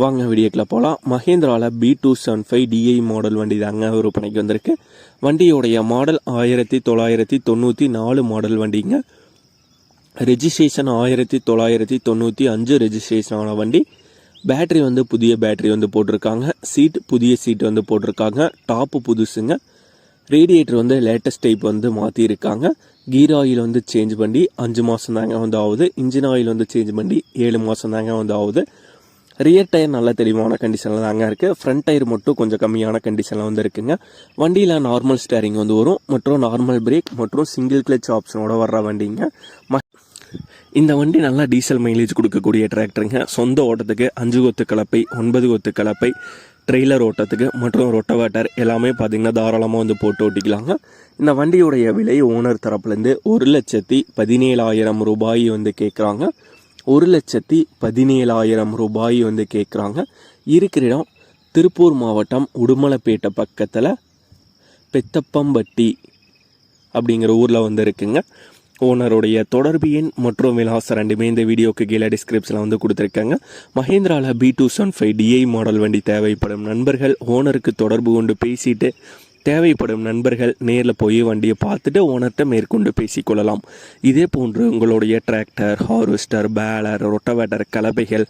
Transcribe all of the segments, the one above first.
வாங்க வீடியோக்கில் போகலாம் மஹேந்திராவில் B two seven five DI model வண்டி தாங்க விற்பனைக்கு வந்திருக்கு. வண்டியோடைய மாடல் ஆயிரத்தி தொள்ளாயிரத்தி தொண்ணூற்றி நாலு மாடல் வண்டிங்க. ரெஜிஸ்ட்ரேஷன் ஆயிரத்தி தொள்ளாயிரத்தி தொண்ணூற்றி அஞ்சு ரெஜிஸ்ட்ரேஷன் ஆன வண்டி. பேட்டரி வந்து புதிய பேட்டரி வந்து போட்டிருக்காங்க. சீட் புதிய சீட் வந்து போட்டிருக்காங்க. டாப்பு புதுசுங்க. ரேடியேட்டர் வந்து லேட்டஸ்ட் டைப் வந்து மாற்றியிருக்காங்க கீர் ஆயில் வந்து சேஞ்ச் பண்ணி அஞ்சு மாதம் தாங்க வந்து ஆகுது. இன்ஜின் ஆயில் வந்து சேஞ்ச் பண்ணி ஏழு மாதம் தாங்க வந்து ஆகுது. ரியர் டயர் நல்ல தெளிவான கண்டிஷனில் தாங்க இருக்குது ஃப்ரண்ட் டயர் மட்டும் கொஞ்சம் கம்மியான கண்டிஷனில் வந்து இருக்குங்க. வண்டியில் நார்மல் ஸ்டேரிங் வந்து வரும். மற்றும் நார்மல் பிரேக் மற்றும் சிங்கிள் கிளச் ஆப்ஷனோட வர்ற வண்டிங்க. ம- இந்த வண்டி நல்லா டீசல் மைலேஜ் கொடுக்கக்கூடிய டிராக்டருங்க சொந்த ஓட்டத்துக்கு அஞ்சு கொத்து கலப்பை ஒன்பது கொத்து கலப்பை ட்ரெய்லர் ஓட்டத்துக்கு மற்றும் ரொட்டவேட்டர் எல்லாமே பார்த்தீங்கன்னா தாராளமாக வந்து போட்டு ஓட்டிக்கலாங்க. இந்த வண்டியுடைய விலை ஓனர் தரப்புலேருந்து ஒரு லட்சத்தி பதினேழாயிரம் ரூபாய் வந்து கேட்குறாங்க ஒரு லட்சத்தி பதினேழாயிரம் ரூபாய் வந்து கேட்குறாங்க இருக்கிற இடம் திருப்பூர் மாவட்டம் உடுமலைப்பேட்டை பக்கத்தில் பெத்தப்பம்பட்டி அப்படிங்கிற ஊரில் வந்து இருக்குங்க. ஓனருடைய தொடர்பு எண் மற்றும் விலாசம் ரெண்டுமே இந்த வீடியோக்கு கீழே டிஸ்கிரிப்ஷனில் வந்து கொடுத்துருக்காங்க. மஹேந்திராவில் B two seven five DI model வண்டி தேவைப்படும் நண்பர்கள் ஓனருக்கு தொடர்பு கொண்டு பேசிட்டு தேவைப்படும் நண்பர்கள் நேரில் போய் வண்டியை பார்த்துட்டு ஓனர்கிட்ட மேற்கொண்டு பேசிக்கொள்ளலாம். இதே போன்று உங்களுடைய டிராக்டர் ஹார்வெஸ்டர் பேலர் ரொட்டவேட்டர் கலவைகள்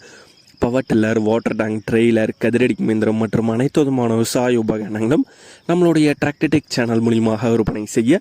power tiller water tank trailer கதிரடிக்கு மிந்திரம் மற்றும் அனைத்து விதமான விவசாய உபகரணங்களும் நம்மளுடைய டிராக்டர்டெக் சேனல் மூலியமாக விற்பனை செய்ய